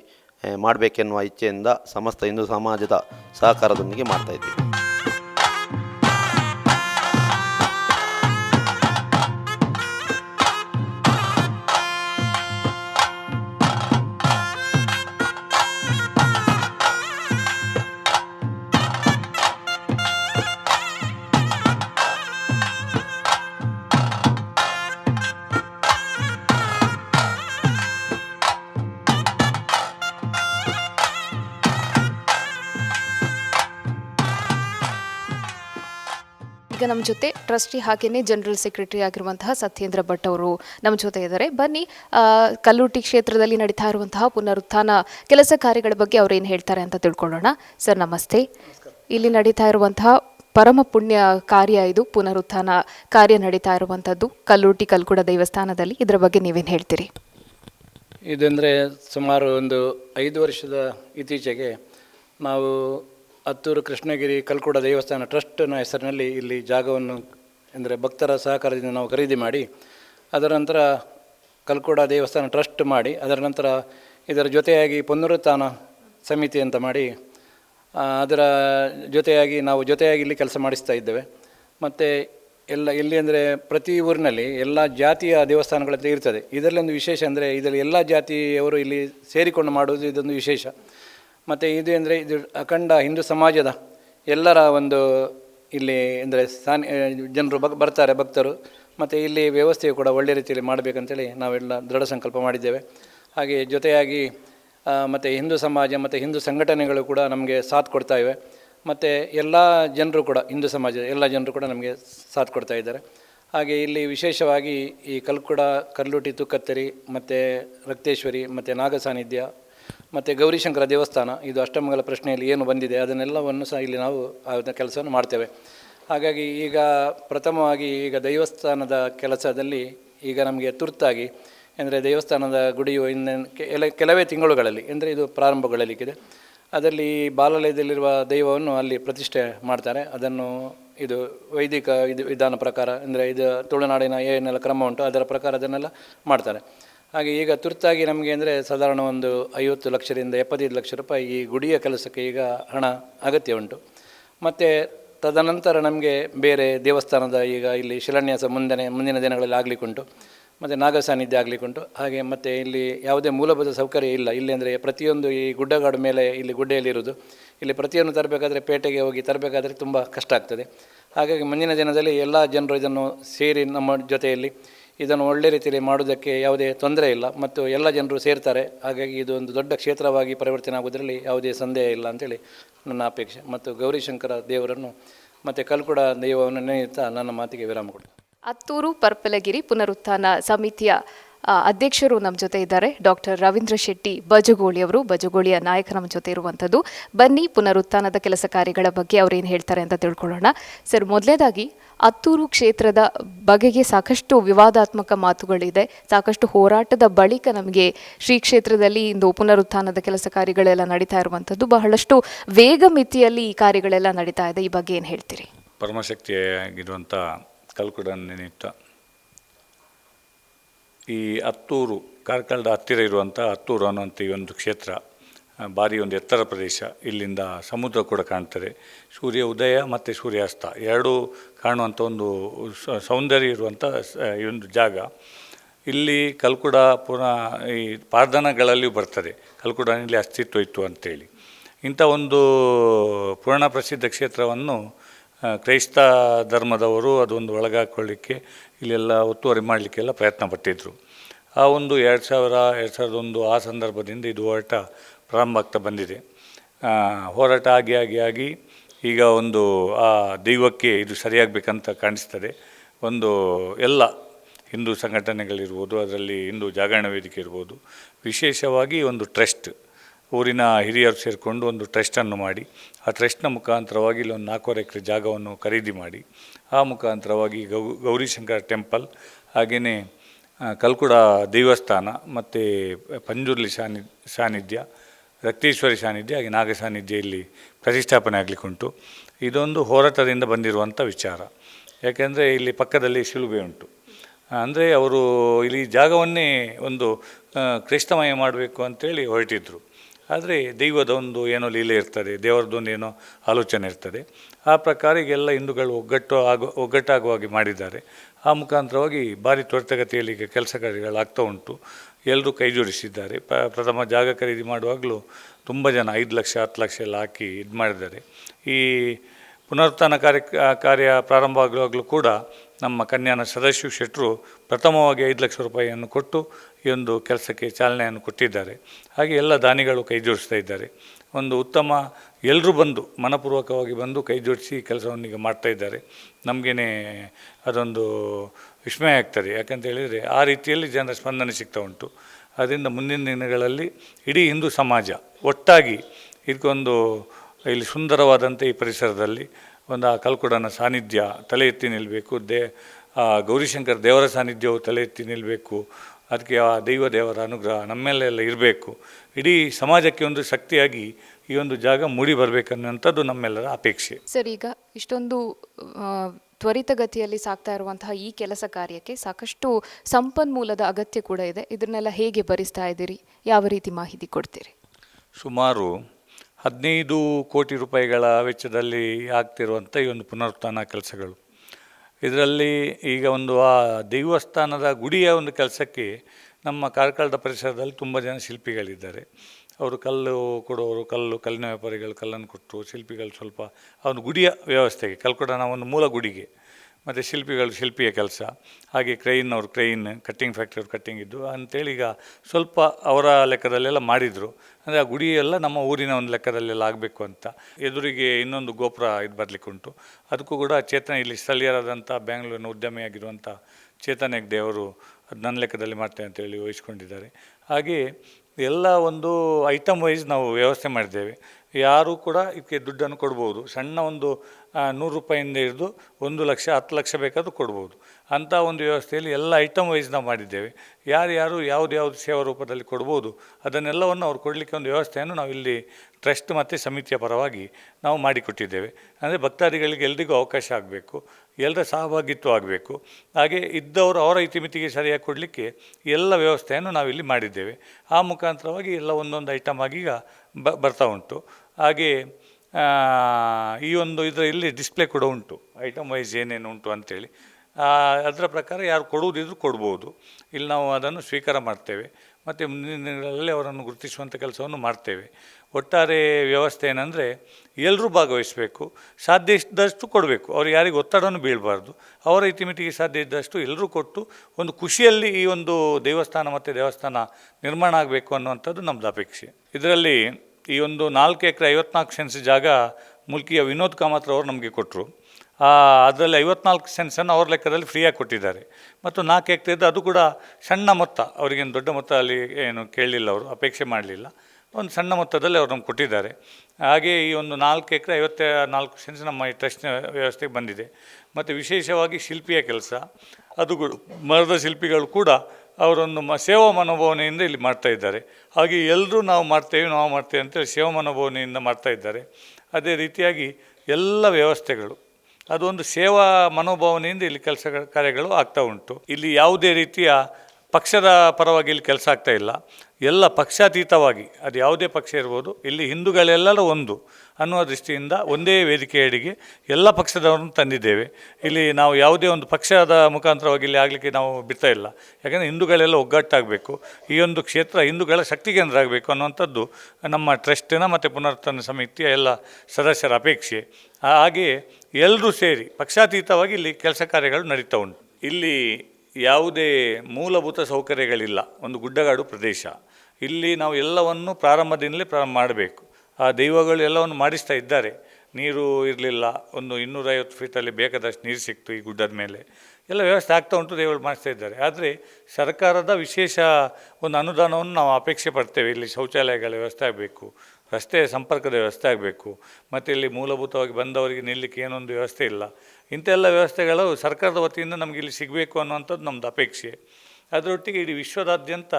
ಮಾಡಬೇಕೆನ್ನುವ ಇಚ್ಛೆಯಿಂದ ಸಮಸ್ತ ಹಿಂದೂ ಸಮಾಜದ ಸಹಕಾರದೊಂದಿಗೆ ಮಾಡ್ತಾ ಈಗ ನಮ್ಮ ಜೊತೆ ಟ್ರಸ್ಟಿ ಹಾಗೇನೆ ಜನರಲ್ ಸೆಕ್ರೆಟರಿ ಆಗಿರುವಂತಹ ಸತ್ಯೇಂದ್ರ ಭಟ್ ಅವರು ನಮ್ಮ ಜೊತೆ ಇದ್ದಾರೆ. ಬನ್ನಿ ಕಲ್ಲೂಟಿ ಕ್ಷೇತ್ರದಲ್ಲಿ ನಡೀತಾ ಇರುವಂತಹ ಪುನರುತ್ಥಾನ ಕೆಲಸ ಕಾರ್ಯಗಳ ಬಗ್ಗೆ ಅವ್ರು ಏನು ಹೇಳ್ತಾರೆ ಅಂತ ತಿಳ್ಕೊಳ್ಳೋಣ. ಸರ್, ನಮಸ್ತೆ. ಇಲ್ಲಿ ನಡೀತಾ ಇರುವಂತಹ ಪರಮ ಪುಣ್ಯ ಕಾರ್ಯ ಇದು, ಪುನರುತ್ಥಾನ ಕಾರ್ಯ ನಡೀತಾ ಇರುವಂಥದ್ದು ಕಲ್ಲೂಟಿ ಕಲ್ಕುಡ ದೇವಸ್ಥಾನದಲ್ಲಿ. ಇದರ ಬಗ್ಗೆ ನೀವೇನು ಹೇಳ್ತೀರಿ? ಇದಂದರೆ ಸುಮಾರು ಒಂದು ಐದು ವರ್ಷದ ಇತ್ತೀಚೆಗೆ ನಾವು ಹತ್ತೂರು ಕೃಷ್ಣಗಿರಿ ಕಲ್ಕುಡ ದೇವಸ್ಥಾನ ಟ್ರಸ್ಟ್ನ ಹೆಸರಿನಲ್ಲಿ ಇಲ್ಲಿ ಜಾಗವನ್ನು ಅಂದರೆ ಭಕ್ತರ ಸಹಕಾರದಿಂದ ನಾವು ಖರೀದಿ ಮಾಡಿ, ಅದರ ನಂತರ ಕಲ್ಕುಡ ದೇವಸ್ಥಾನ ಟ್ರಸ್ಟ್ ಮಾಡಿ, ಅದರ ನಂತರ ಇದರ ಜೊತೆಯಾಗಿ ಪುನರುತ್ಥಾನ ಸಮಿತಿ ಅಂತ ಮಾಡಿ ಅದರ ಜೊತೆಯಾಗಿ ನಾವು ಜೊತೆಯಾಗಿ ಇಲ್ಲಿ ಕೆಲಸ ಮಾಡಿಸ್ತಾ ಇದ್ದೇವೆ. ಮತ್ತು ಎಲ್ಲ ಇಲ್ಲಿ ಅಂದರೆ ಪ್ರತಿ ಊರಿನಲ್ಲಿ ಎಲ್ಲ ಜಾತಿಯ ದೇವಸ್ಥಾನಗಳಲ್ಲಿ ಇರ್ತದೆ. ಇದರಲ್ಲಿ ಒಂದು ವಿಶೇಷ ಅಂದರೆ ಇದರಲ್ಲಿ ಎಲ್ಲ ಜಾತಿಯವರು ಇಲ್ಲಿ ಸೇರಿಕೊಂಡು ಮಾಡುವುದು ಇದೊಂದು ವಿಶೇಷ. ಮತ್ತು ಇದು ಅಂದರೆ ಇದು ಅಖಂಡ ಹಿಂದೂ ಸಮಾಜದ ಎಲ್ಲರ ಒಂದು ಇಲ್ಲಿ ಅಂದರೆ ಸ್ಥಾನ ಜನರು ಬಗ್ ಬರ್ತಾರೆ ಭಕ್ತರು. ಮತ್ತು ಇಲ್ಲಿ ವ್ಯವಸ್ಥೆಯು ಕೂಡ ಒಳ್ಳೆ ರೀತಿಯಲ್ಲಿ ಮಾಡಬೇಕಂತೇಳಿ ನಾವೆಲ್ಲ ದೃಢ ಸಂಕಲ್ಪ ಮಾಡಿದ್ದೇವೆ. ಹಾಗೆ ಜೊತೆಯಾಗಿ ಮತ್ತು ಹಿಂದೂ ಸಮಾಜ ಮತ್ತು ಹಿಂದೂ ಸಂಘಟನೆಗಳು ಕೂಡ ನಮಗೆ ಸಾಥ್ ಕೊಡ್ತಾ ಇವೆ. ಮತ್ತು ಎಲ್ಲ ಜನರು ಕೂಡ, ಹಿಂದೂ ಸಮಾಜದ ಎಲ್ಲ ಜನರು ಕೂಡ ನಮಗೆ ಸಾಥ್ ಕೊಡ್ತಾ ಇದ್ದಾರೆ. ಹಾಗೆ ಇಲ್ಲಿ ವಿಶೇಷವಾಗಿ ಈ ಕಲ್ಕುಡ, ಕಲ್ಲುಟಿ ತುಕ್ಕತ್ತರಿ ಮತ್ತು ರಕ್ತೇಶ್ವರಿ, ಮತ್ತು ನಾಗ ಸಾನ್ನಿಧ್ಯ ಮತ್ತು ಗೌರಿಶಂಕರ ದೇವಸ್ಥಾನ, ಇದು ಅಷ್ಟಮಂಗಲ ಪ್ರಶ್ನೆಯಲ್ಲಿ ಏನು ಬಂದಿದೆ, ಅದನ್ನೆಲ್ಲವನ್ನು ಸಹ ಇಲ್ಲಿ ನಾವು ಆ ಕೆಲಸವನ್ನು ಮಾಡ್ತೇವೆ. ಹಾಗಾಗಿ ಈಗ ಪ್ರಥಮವಾಗಿ ಈಗ ದೇವಸ್ಥಾನದ ಕೆಲಸದಲ್ಲಿ ಈಗ ನಮಗೆ ತುರ್ತಾಗಿ, ಅಂದರೆ ದೇವಸ್ಥಾನದ ಗುಡಿಯು ಇನ್ನು ಕೆಲ ಕೆಲವೇ ತಿಂಗಳುಗಳಲ್ಲಿ, ಅಂದರೆ ಇದು ಪ್ರಾರಂಭಗೊಳ್ಳಲಿಕ್ಕಿದೆ. ಅದರಲ್ಲಿ ಬಾಲಾಲಯದಲ್ಲಿರುವ ದೈವವನ್ನು ಅಲ್ಲಿ ಪ್ರತಿಷ್ಠೆ ಮಾಡ್ತಾರೆ. ಅದನ್ನು ಇದು ವೈದಿಕ ಇದು ವಿಧಾನ ಪ್ರಕಾರ, ಅಂದರೆ ಇದು ತುಳುನಾಡಿನ ಏನೆಲ್ಲ ಕ್ರಮ ಉಂಟು ಅದರ ಪ್ರಕಾರ ಅದನ್ನೆಲ್ಲ ಮಾಡ್ತಾರೆ. ಹಾಗೆ ಈಗ ತುರ್ತಾಗಿ ನಮಗೆ ಅಂದರೆ ಸಾಧಾರಣ ಒಂದು ಐವತ್ತು ಲಕ್ಷದಿಂದ ಎಪ್ಪತ್ತೈದು ಲಕ್ಷ ರೂಪಾಯಿ ಈ ಗುಡಿಯ ಕೆಲಸಕ್ಕೆ ಈಗ ಹಣ ಅಗತ್ಯ ಉಂಟು. ಮತ್ತು ತದನಂತರ ನಮಗೆ ಬೇರೆ ದೇವಸ್ಥಾನದ ಈಗ ಇಲ್ಲಿ ಶಿಲಾನ್ಯಾಸ ಮುಂದಿನ ಮುಂದಿನ ದಿನಗಳಲ್ಲಿ ಆಗಲಿಕ್ಕುಂಟು ಮತ್ತು ನಾಗಸಾನ್ನಿಧ್ಯ ಆಗಲಿಕ್ಕುಂಟು ಹಾಗೆ ಮತ್ತು ಇಲ್ಲಿ ಯಾವುದೇ ಮೂಲಭೂತ ಸೌಕರ್ಯ ಇಲ್ಲ. ಇಲ್ಲಿ ಅಂದರೆ ಪ್ರತಿಯೊಂದು ಈ ಗುಡ್ಡಗಾಡು ಮೇಲೆ ಇಲ್ಲಿ ಗುಡ್ಡೆಯಲ್ಲಿರುವುದು ಇಲ್ಲಿ ಪ್ರತಿಯೊಂದು ತರಬೇಕಾದ್ರೆ ಪೇಟೆಗೆ ಹೋಗಿ ತರಬೇಕಾದ್ರೆ ತುಂಬ ಕಷ್ಟ ಆಗ್ತದೆ. ಹಾಗಾಗಿ ಮುಂದಿನ ದಿನದಲ್ಲಿ ಎಲ್ಲ ಜನರು ಇದನ್ನು ಸೇರಿ ನಮ್ಮ ಜೊತೆಯಲ್ಲಿ ಇದನ್ನು ಒಳ್ಳೆ ರೀತಿಯಲ್ಲಿ ಮಾಡುವುದಕ್ಕೆ ಯಾವುದೇ ತೊಂದರೆ ಇಲ್ಲ. ಮತ್ತು ಎಲ್ಲ ಜನರು ಸೇರ್ತಾರೆ. ಹಾಗಾಗಿ ಇದು ಒಂದು ದೊಡ್ಡ ಕ್ಷೇತ್ರವಾಗಿ ಪರಿವರ್ತನೆ ಆಗುವುದರಲ್ಲಿ ಯಾವುದೇ ಸಂದೇಹ ಇಲ್ಲ ಅಂತೇಳಿ ನನ್ನ ಅಪೇಕ್ಷೆ. ಮತ್ತು ಗೌರಿಶಂಕರ ದೇವರನ್ನು ಮತ್ತು ಕಲ್ಕುಡ ದೈವವನ್ನು ನೆನೆಯುತ್ತಾ ನನ್ನ ಮಾತಿಗೆ ವಿರಾಮ ಕೊಡ್ತೀನಿ. ಅತ್ತೂರು ಪರ್ಪಲಗಿರಿ ಪುನರುತ್ಥಾನ ಸಮಿತಿಯ ಅಧ್ಯಕ್ಷರು ನಮ್ಮ ಜೊತೆ ಇದ್ದಾರೆ. ಡಾಕ್ಟರ್ ರವೀಂದ್ರ ಶೆಟ್ಟಿ ಬಜಗೋಳಿ ಅವರು. ಬಜಗೋಳಿಯ ನಾಯಕ ನಮ್ಮ ಜೊತೆ ಇರುವಂಥದ್ದು. ಬನ್ನಿ, ಪುನರುತ್ಥಾನದ ಕೆಲಸ ಕಾರ್ಯಗಳ ಬಗ್ಗೆ ಅವರು ಏನು ಹೇಳ್ತಾರೆ ಅಂತ ತಿಳ್ಕೊಳ್ಳೋಣ. ಸರ್ ಮೊದಲನೇದಾಗಿ ಅತ್ತೂರು ಕ್ಷೇತ್ರದ ಬಗೆಗೆ ಸಾಕಷ್ಟು ವಿವಾದಾತ್ಮಕ ಮಾತುಗಳಿದೆ. ಸಾಕಷ್ಟು ಹೋರಾಟದ ಬಳಿಕ ನಮಗೆ ಶ್ರೀ ಕ್ಷೇತ್ರದಲ್ಲಿ ಇಂದು ಪುನರುತ್ಥಾನದ ಕೆಲಸ ಕಾರ್ಯಗಳೆಲ್ಲ ನಡೀತಾ ಇರುವಂಥದ್ದು. ಬಹಳಷ್ಟು ವೇಗ ಮಿತಿಯಲ್ಲಿ ಈ ಕಾರ್ಯಗಳೆಲ್ಲ ನಡೀತಾ ಇದೆ. ಈ ಬಗ್ಗೆ ಏನು ಹೇಳ್ತೀರಿ? ಪರಮಶಕ್ತಿಯಾಗಿರುವಂಥ ಕಲ್ಕುಡ ನೆನೆಯುತ್ತಾ ಈ ಹತ್ತೂರು, ಕಾರ್ಕಳದ ಹತ್ತಿರ ಇರುವಂಥ ಹತ್ತೂರು ಅನ್ನುವಂಥ ಈ ಒಂದು ಕ್ಷೇತ್ರ ಭಾರಿ ಒಂದು ಎತ್ತರ ಪ್ರದೇಶ. ಇಲ್ಲಿಂದ ಸಮುದ್ರ ಕೂಡ ಕಾಣ್ತದೆ. ಸೂರ್ಯ ಉದಯ ಮತ್ತು ಸೂರ್ಯಾಸ್ತ ಎರಡೂ ಕಾಣುವಂಥ ಒಂದು ಸೌಂದರ್ಯ ಇರುವಂಥ ಈ ಒಂದು ಜಾಗ. ಇಲ್ಲಿ ಕಲ್ಕುಡ ಪುನಃ ಈ ಪಾರ್ದನಗಳಲ್ಲಿಯೂ ಬರ್ತದೆ. ಕಲ್ಕುಡನಲ್ಲಿ ಅಸ್ತಿತ್ವ ಇತ್ತು ಅಂತೇಳಿ. ಇಂಥ ಒಂದು ಪುರಾಣ ಪ್ರಸಿದ್ಧ ಕ್ಷೇತ್ರವನ್ನು ಕ್ರೈಸ್ತ ಧರ್ಮದವರು ಅದೊಂದು ಒಳಗಾಕೊಳ್ಳಿಕ್ಕೆ ಇಲ್ಲೆಲ್ಲ ಒತ್ತುವರಿ ಮಾಡಲಿಕ್ಕೆಲ್ಲ ಪ್ರಯತ್ನ ಪಟ್ಟಿದ್ದರು ಆ ಒಂದು ಎರಡು ಸಾವಿರ, ಎರಡು ಸಾವಿರದ ಒಂದು ಆ ಸಂದರ್ಭದಿಂದ ಇದು ಹೋರಾಟ ಪ್ರಾರಂಭ ಆಗ್ತಾ ಬಂದಿದೆ. ಹೋರಾಟ ಆಗಿ ಆಗಿ ಆಗಿ ಈಗ ಒಂದು ಆ ದೈವಕ್ಕೆ ಇದು ಸರಿಯಾಗಬೇಕಂತ ಕಾಣಿಸ್ತದೆ. ಒಂದು ಎಲ್ಲ ಹಿಂದೂ ಸಂಘಟನೆಗಳಿರ್ಬೋದು, ಅದರಲ್ಲಿ ಹಿಂದೂ ಜಾಗರಣ ವೇದಿಕೆ ಇರ್ಬೋದು, ವಿಶೇಷವಾಗಿ ಒಂದು ಟ್ರಸ್ಟ್. ಊರಿನ ಹಿರಿಯರು ಸೇರಿಕೊಂಡು ಒಂದು ಟ್ರಸ್ಟನ್ನು ಮಾಡಿ, ಆ ಟ್ರಸ್ಟ್ನ ಮುಖಾಂತರವಾಗಿ ಇಲ್ಲೊಂದು ನಾಲ್ಕೂವರೆ ಎಕರೆ ಜಾಗವನ್ನು ಖರೀದಿ ಮಾಡಿ, ಆ ಮುಖಾಂತರವಾಗಿ ಗೌ, ಗೌರಿಶಂಕರ ಟೆಂಪಲ್ ಹಾಗೆಯೇ ಕಲ್ಕುಡ ದೇವಸ್ಥಾನ, ಮತ್ತು ಪಂಜುರ್ಲಿ ಸಾನ್ನಿ ಸಾನ್ನಿಧ್ಯ ರಕ್ತೇಶ್ವರಿ ಸಾನ್ನಿಧ್ಯ ಹಾಗೆ ನಾಗ ಸಾನ್ನಿಧ್ಯ ಇಲ್ಲಿ ಪ್ರತಿಷ್ಠಾಪನೆ ಆಗಲಿಕ್ಕುಂಟು ಇದೊಂದು ಹೋರಾಟದಿಂದ ಬಂದಿರುವಂಥ ವಿಚಾರ. ಯಾಕೆಂದರೆ ಇಲ್ಲಿ ಪಕ್ಕದಲ್ಲಿ ಶಿಲುಬೆ ಉಂಟು. ಅಂದರೆ ಅವರು ಇಲ್ಲಿ ಜಾಗವನ್ನೇ ಒಂದು ಕ್ರೈಸ್ತಮಯ ಮಾಡಬೇಕು ಅಂತೇಳಿ ಹೊರಟಿದ್ರು. ಆದರೆ ದೈವದೊಂದು ಏನೋ ಲೀಲೆ ಇರ್ತದೆ, ದೇವರದೊಂದು ಏನೋ ಆಲೋಚನೆ ಇರ್ತದೆ. ಆ ಪ್ರಕಾರ ಈಗೆಲ್ಲ ಹಿಂದೂಗಳು ಒಗ್ಗಟ್ಟು ಆಗೋ ಒಗ್ಗಟ್ಟಾಗುವ ಹಾಗೆ ಮಾಡಿದ್ದಾರೆ. ಆ ಮುಖಾಂತರವಾಗಿ ಭಾರಿ ತ್ವರಿತಗತಿಯಲ್ಲಿ ಈಗ ಕೆಲಸ ಕಾರ್ಯಗಳಾಗ್ತಾ ಉಂಟು. ಎಲ್ಲರೂ ಕೈ ಜೋಡಿಸಿದ್ದಾರೆ. ಪ, ಪ್ರಥಮ ಜಾಗ ಖರೀದಿ ಮಾಡುವಾಗಲೂ ತುಂಬ ಜನ, ಐದು ಲಕ್ಷ, ಹತ್ತು ಲಕ್ಷ ಎಲ್ಲ ಹಾಕಿ ಇದು ಮಾಡಿದ್ದಾರೆ. ಈ ಪುನರುತ್ಥಾನ ಕಾರ್ಯ ಕಾರ್ಯ ಪ್ರಾರಂಭ ಆಗುವಾಗಲೂ ಕೂಡ ನಮ್ಮ ಕನ್ಯಾನ ಸದಾಶಿವ ಶೆಟ್ಟರು ಪ್ರಥಮವಾಗಿ ಐದು ಲಕ್ಷ ರೂಪಾಯಿಯನ್ನು ಕೊಟ್ಟು ಈ ಒಂದು ಕೆಲಸಕ್ಕೆ ಚಾಲನೆಯನ್ನು ಕೊಟ್ಟಿದ್ದಾರೆ. ಹಾಗೆ ಎಲ್ಲ ದಾನಿಗಳು ಕೈ ಜೋಡಿಸ್ತಾ ಇದ್ದಾರೆ. ಒಂದು ಉತ್ತಮ ಎಲ್ಲರೂ ಬಂದು ಮನಪೂರ್ವಕವಾಗಿ ಬಂದು ಕೈ ಜೋಡಿಸಿ ಕೆಲಸವನ್ನು ಈಗ ಮಾಡ್ತಾ ಇದ್ದಾರೆ. ನಮಗೇನೆ ಅದೊಂದು ವಿಸ್ಮಯ ಆಗ್ತದೆ. ಯಾಕಂತ ಹೇಳಿದರೆ ಆ ರೀತಿಯಲ್ಲಿ ಜನರ ಸ್ಪಂದನೆ ಸಿಗ್ತಾ ಉಂಟು. ಅದರಿಂದ ಮುಂದಿನ ದಿನಗಳಲ್ಲಿ ಇಡೀ ಹಿಂದೂ ಸಮಾಜ ಒಟ್ಟಾಗಿ ಇದಕ್ಕೊಂದು ಇಲ್ಲಿ ಸುಂದರವಾದಂಥ ಈ ಪರಿಸರದಲ್ಲಿ ಒಂದು ಆ ಕಲ್ಕುಡನ ಸಾನ್ನಿಧ್ಯ ತಲೆ ಎತ್ತಿ ನಿಲ್ಲಬೇಕು ದೇ ಗೌರಿಶಂಕರ್ ದೇವರ ಸಾನ್ನಿಧ್ಯವು ತಲೆ ಎತ್ತಿ ನಿಲ್ಲಬೇಕು ಅದಕ್ಕೆ ಆ ದೈವ ದೇವರ ಅನುಗ್ರಹ ನಮ್ಮೆಲ್ಲೆಲ್ಲ ಇರಬೇಕು. ಇಡೀ ಸಮಾಜಕ್ಕೆ ಒಂದು ಶಕ್ತಿಯಾಗಿ ಈ ಒಂದು ಜಾಗ ಮೂಡಿ ಬರಬೇಕನ್ನುವಂಥದ್ದು ನಮ್ಮೆಲ್ಲರ ಅಪೇಕ್ಷೆ. ಸರ್ ಈಗ ಇಷ್ಟೊಂದು ತ್ವರಿತಗತಿಯಲ್ಲಿ ಸಾಗ್ತಾ ಇರುವಂತಹ ಈ ಕೆಲಸ ಕಾರ್ಯಕ್ಕೆ ಸಾಕಷ್ಟು ಸಂಪನ್ಮೂಲದ ಅಗತ್ಯ ಕೂಡ ಇದೆ. ಇದನ್ನೆಲ್ಲ ಹೇಗೆ ಭರಿಸ್ತಾ ಇದ್ದೀರಿ? ಯಾವ ರೀತಿ ಮಾಹಿತಿ ಕೊಡ್ತೀರಿ? ಸುಮಾರು ಹದಿನೈದು ಕೋಟಿ ರೂಪಾಯಿಗಳ ವೆಚ್ಚದಲ್ಲಿ ಆಗ್ತಿರುವಂಥ ಈ ಒಂದು ಪುನರುತ್ಥಾನ ಕೆಲಸಗಳು. ಇದರಲ್ಲಿ ಈಗ ಒಂದು ಆ ದೇವಸ್ಥಾನದ ಗುಡಿಯ ಒಂದು ಕೆಲಸಕ್ಕೆ ನಮ್ಮ ಕಾರ್ಕಳದ ಪರಿಸರದಲ್ಲಿ ತುಂಬ ಜನ ಶಿಲ್ಪಿಗಳಿದ್ದಾರೆ. ಅವರು ಕಲ್ಲು ಕೊಡೋರು ಕಲ್ಲು, ಕಲ್ಲಿನ ವ್ಯಾಪಾರಿಗಳು ಕಲ್ಲನ್ನು ಕೊಟ್ಟರು ಶಿಲ್ಪಿಗಳು ಸ್ವಲ್ಪ ಅವನು ಗುಡಿಯ ವ್ಯವಸ್ಥೆಗೆ ಕಲ್ಕೊಡೋಣ ಒಂದು ಮೂಲ ಗುಡಿಗೆ ಮತ್ತು ಶಿಲ್ಪಿಗಳು ಶಿಲ್ಪಿಯ ಕೆಲಸ. ಹಾಗೆ ಕ್ರೈನ್ ಅವರು ಕ್ರೈನ್ ಕಟ್ಟಿಂಗ್ ಫ್ಯಾಕ್ಟ್ರಿ ಅವ್ರು ಕಟ್ಟಿಂಗ್ ಇದ್ದು, ಅಂತೇಳಿ ಈಗ ಸ್ವಲ್ಪ ಅವರ ಲೆಕ್ಕದಲ್ಲೆಲ್ಲ ಮಾಡಿದರು. ಅಂದರೆ ಆ ಗುಡಿ ಎಲ್ಲ ನಮ್ಮ ಊರಿನ ಒಂದು ಲೆಕ್ಕದಲ್ಲೆಲ್ಲ ಆಗಬೇಕು ಅಂತ. ಎದುರಿಗೆ ಇನ್ನೊಂದು ಗೋಪುರ ಇದು ಬರಲಿಕ್ಕೆ ಉಂಟು. ಅದಕ್ಕೂ ಕೂಡ ಚೇತನ ಇಲ್ಲಿ ಸ್ಥಳೀಯರಾದಂಥ ಬ್ಯಾಂಗ್ಳೂರಿನ ಉದ್ಯಮಿಯಾಗಿರುವಂಥ ಚೇತನ್ ಹೆಗ್ಡೆ ಅವರು ಅದು ನನ್ನ ಲೆಕ್ಕದಲ್ಲಿ ಮಾಡ್ತೇನೆ ಅಂತೇಳಿ ವಹಿಸ್ಕೊಂಡಿದ್ದಾರೆ. ಹಾಗೆ ಎಲ್ಲ ಒಂದು ಐಟಮ್ ವೈಸ್ ನಾವು ವ್ಯವಸ್ಥೆ ಮಾಡಿದ್ದೇವೆ. ಯಾರು ಕೂಡ ಇದಕ್ಕೆ ದುಡ್ಡನ್ನು ಕೊಡ್ಬೋದು. ಸಣ್ಣ ಒಂದು ನೂರು ರೂಪಾಯಿಂದ ಹಿಡಿದು ಒಂದು ಲಕ್ಷ, ಹತ್ತು ಲಕ್ಷ ಬೇಕಾದರೂ ಕೊಡ್ಬೋದು. ಅಂಥ ಒಂದು ವ್ಯವಸ್ಥೆಯಲ್ಲಿ ಎಲ್ಲ ಐಟಮ್ ವೈಸ್ ನಾವು ಮಾಡಿದ್ದೇವೆ. ಯಾರ್ಯಾರು ಯಾವ್ದು ಯಾವುದು ಸೇವಾ ರೂಪದಲ್ಲಿ ಕೊಡ್ಬೋದು, ಅದನ್ನೆಲ್ಲವನ್ನು ಅವ್ರು ಕೊಡಲಿಕ್ಕೆ ಒಂದು ವ್ಯವಸ್ಥೆಯನ್ನು ನಾವು ಇಲ್ಲಿ ಟ್ರಸ್ಟ್ ಮತ್ತು ಸಮಿತಿಯ ಪರವಾಗಿ ನಾವು ಮಾಡಿಕೊಟ್ಟಿದ್ದೇವೆ. ಅಂದರೆ ಭಕ್ತಾದಿಗಳಿಗೆ ಎಲ್ರಿಗೂ ಅವಕಾಶ ಆಗಬೇಕು. ಎಲ್ಲರ ಸಹಭಾಗಿತ್ವ ಆಗಬೇಕು. ಹಾಗೆ ಇದ್ದವರು ಅವರ ಇತಿಮಿತಿಗೆ ಸರಿಯಾಗಿ ಕೊಡಲಿಕ್ಕೆ ಎಲ್ಲ ವ್ಯವಸ್ಥೆಯನ್ನು ನಾವಿಲ್ಲಿ ಮಾಡಿದ್ದೇವೆ. ಆ ಮುಖಾಂತರವಾಗಿ ಎಲ್ಲ ಒಂದೊಂದು ಐಟಮ್ ಆಗಿ ಈಗ ಬ, ಬರ್ತಾ ಉಂಟು. ಹಾಗೆ ಈ ಒಂದು ಇದರ ಇಲ್ಲಿ ಡಿಸ್ಪ್ಲೇ ಕೂಡ ಉಂಟು. ಐಟಮ್ ವೈಸ್ ಏನೇನು ಉಂಟು ಅಂಥೇಳಿ ಅದರ ಪ್ರಕಾರ ಯಾರು ಕೊಡುವುದಿದ್ರು ಕೊಡ್ಬೋದು. ಇಲ್ಲಿ ನಾವು ಅದನ್ನು ಸ್ವೀಕಾರ ಮಾಡ್ತೇವೆ. ಮತ್ತು ಮುಂದಿನ ದಿನಗಳಲ್ಲಿ ಅವರನ್ನು ಗುರುತಿಸುವಂಥ ಕೆಲಸವನ್ನು ಮಾಡ್ತೇವೆ. ಒಟ್ಟಾರೆ ವ್ಯವಸ್ಥೆ ಏನಂದರೆ ಎಲ್ಲರೂ ಭಾಗವಹಿಸಬೇಕು, ಸಾಧ್ಯ ಇದ್ದಷ್ಟು ಕೊಡಬೇಕು. ಅವ್ರು ಯಾರಿಗೆ ಒತ್ತಡವನ್ನು ಬೀಳಬಾರ್ದು. ಅವರ ಇತಿಮಿತಿಗೆ ಸಾಧ್ಯ ಇದ್ದಷ್ಟು ಎಲ್ಲರೂ ಕೊಟ್ಟು ಒಂದು ಖುಷಿಯಲ್ಲಿ ಈ ಒಂದು ದೇವಸ್ಥಾನ ಮತ್ತು ದೇವಸ್ಥಾನ ನಿರ್ಮಾಣ ಆಗಬೇಕು ಅನ್ನುವಂಥದ್ದು ನಮ್ಮದು ಅಪೇಕ್ಷೆ. ಇದರಲ್ಲಿ ಈ ಒಂದು ನಾಲ್ಕು ಎಕರೆ ಐವತ್ನಾಲ್ಕು ಸೆನ್ಸ್ ಜಾಗ ಮುಲ್ಕಿಯ ವಿನೋದ್ ಕಾಮತ್ರ ಅವರು ನಮಗೆ ಕೊಟ್ಟರು ಅದರಲ್ಲಿ ಐವತ್ನಾಲ್ಕು ಸೆನ್ಸನ್ನು ಅವ್ರ ಲೆಕ್ಕದಲ್ಲಿ ಫ್ರೀಯಾಗಿ ಕೊಟ್ಟಿದ್ದಾರೆ. ಮತ್ತು ನಾಲ್ಕು ಎಕರೆದು ಅದು ಕೂಡ ಸಣ್ಣ ಮೊತ್ತ. ಅವರಿಗೇನು ದೊಡ್ಡ ಮೊತ್ತ ಅಲ್ಲಿ ಏನು ಕೇಳಲಿಲ್ಲ ಅವರು, ಅಪೇಕ್ಷೆ ಮಾಡಲಿಲ್ಲ. ಒಂದು ಸಣ್ಣ ಮೊತ್ತದಲ್ಲಿ ಅವರು ನಮ್ಗೆ ಕೊಟ್ಟಿದ್ದಾರೆ. ಹಾಗೆ ಈ ಒಂದು ನಾಲ್ಕು ಎಕರೆ ಐವತ್ತ ನಾಲ್ಕು ಸೆನ್ಸ್ ನಮ್ಮ ಈ ಟ್ರಸ್ಟ್ನ ವ್ಯವಸ್ಥೆಗೆ ಬಂದಿದೆ. ಮತ್ತು ವಿಶೇಷವಾಗಿ ಶಿಲ್ಪಿಯ ಕೆಲಸ, ಅದು ಮರದ ಶಿಲ್ಪಿಗಳು ಕೂಡ ಅವರೊಂದು ಮ, ಸೇವಾ ಮನೋಭಾವನೆಯಿಂದ ಇಲ್ಲಿ ಮಾಡ್ತಾ ಇದ್ದಾರೆ. ಹಾಗೆ ಎಲ್ಲರೂ ನಾವು ಮಾಡ್ತೇವೆ ನಾವು ಮಾಡ್ತೇವೆ ಅಂತೇಳಿ ಸೇವಾ ಮನೋಭಾವನೆಯಿಂದ ಮಾಡ್ತಾ ಇದ್ದಾರೆ. ಅದೇ ರೀತಿಯಾಗಿ ಎಲ್ಲ ವ್ಯವಸ್ಥೆಗಳು ಅದೊಂದು ಸೇವಾ ಮನೋಭಾವನೆಯಿಂದ ಇಲ್ಲಿ ಕೆಲಸ ಕಾರ್ಯಗಳು ಆಗ್ತಾ ಉಂಟು. ಇಲ್ಲಿ ಯಾವುದೇ ರೀತಿಯ ಪಕ್ಷದ ಪರವಾಗಿ ಇಲ್ಲಿ ಕೆಲಸ ಆಗ್ತಾ ಇಲ್ಲ. ಎಲ್ಲ ಪಕ್ಷಾತೀತವಾಗಿ, ಅದು ಯಾವುದೇ ಪಕ್ಷ ಇರ್ಬೋದು, ಇಲ್ಲಿ ಹಿಂದೂಗಳೆಲ್ಲರೂ ಒಂದು ಅನ್ನುವ ದೃಷ್ಟಿಯಿಂದ ಒಂದೇ ವೇದಿಕೆಯಡಿಗೆ ಎಲ್ಲ ಪಕ್ಷದವರನ್ನು ತಂದಿದ್ದೇವೆ. ಇಲ್ಲಿ ನಾವು ಯಾವುದೇ ಒಂದು ಪಕ್ಷದ ಮುಖಾಂತರವಾಗಿ ಇಲ್ಲಿ ಆಗಲಿಕ್ಕೆ ನಾವು ಬಿಡ್ತಾ ಇಲ್ಲ. ಯಾಕಂದರೆ ಹಿಂದೂಗಳೆಲ್ಲ ಒಗ್ಗಟ್ಟಾಗಬೇಕು. ಈ ಒಂದು ಕ್ಷೇತ್ರ ಹಿಂದೂಗಳ ಶಕ್ತಿ ಕೇಂದ್ರ ಆಗಬೇಕು ಅನ್ನುವಂಥದ್ದು ನಮ್ಮ ಟ್ರಸ್ಟಿನ ಮತ್ತು ಪುನರ್ತನ ಸಮಿತಿಯ ಎಲ್ಲ ಸದಸ್ಯರ ಅಪೇಕ್ಷೆ. ಹಾಗೆಯೇ ಎಲ್ಲರೂ ಸೇರಿ ಪಕ್ಷಾತೀತವಾಗಿ ಇಲ್ಲಿ ಕೆಲಸ ಕಾರ್ಯಗಳು ನಡೀತಾ ಉಂಟು. ಇಲ್ಲಿ ಯಾವುದೇ ಮೂಲಭೂತ ಸೌಕರ್ಯಗಳಿಲ್ಲ, ಒಂದು ಗುಡ್ಡಗಾಡು ಪ್ರದೇಶ. ಇಲ್ಲಿ ನಾವು ಎಲ್ಲವನ್ನು ಪ್ರಾರಂಭದಿಂದಲೇ ಪ್ರಾರಂಭ ಮಾಡಬೇಕು. ಆ ದೈವಗಳು ಎಲ್ಲವನ್ನು ಮಾಡಿಸ್ತಾ ಇದ್ದಾರೆ. ನೀರು ಇರಲಿಲ್ಲ, ಒಂದು ಇನ್ನೂರೈವತ್ತು ಫೀಟಲ್ಲಿ ಬೇಕಾದಷ್ಟು ನೀರು ಸಿಕ್ತು ಈ ಗುಡ್ಡದ ಮೇಲೆ. ಎಲ್ಲ ವ್ಯವಸ್ಥೆ ಆಗ್ತಾ ಉಂಟು ದೇವರು ಮಾಡಿಸ್ತಾ ಇದ್ದಾರೆ. ಆದರೆ ಸರ್ಕಾರದ ವಿಶೇಷ ಒಂದು ಅನುದಾನವನ್ನು ನಾವು ಅಪೇಕ್ಷೆ ಪಡ್ತೇವೆ. ಇಲ್ಲಿ ಶೌಚಾಲಯಗಳ ವ್ಯವಸ್ಥೆ ಆಗಬೇಕು ರಸ್ತೆ ಸಂಪರ್ಕದ ವ್ಯವಸ್ಥೆ ಆಗಬೇಕು. ಮತ್ತು ಇಲ್ಲಿ ಮೂಲಭೂತವಾಗಿ ಬಂದವರಿಗೆ ನಿಲ್ಲಕ್ಕೆ ಏನೊಂದು ವ್ಯವಸ್ಥೆ ಇಲ್ಲ. ಇಂಥೆಲ್ಲ ವ್ಯವಸ್ಥೆಗಳು ಸರ್ಕಾರದ ವತಿಯಿಂದ ನಮಗೆ ಇಲ್ಲಿ ಸಿಗಬೇಕು ಅನ್ನುವಂಥದ್ದು ನಮ್ಮದು ಅಪೇಕ್ಷೆ. ಅದರೊಟ್ಟಿಗೆ ಇಡೀ ವಿಶ್ವದಾದ್ಯಂತ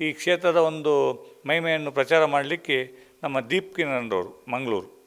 ಈ ಕ್ಷೇತ್ರದ ಒಂದು ಮಹಿಮೆಯನ್ನು ಪ್ರಚಾರ ಮಾಡಲಿಕ್ಕೆ ನಮ್ಮ ದೀಪ್ ಕಿರಣರವರು, ಮಂಗಳೂರು.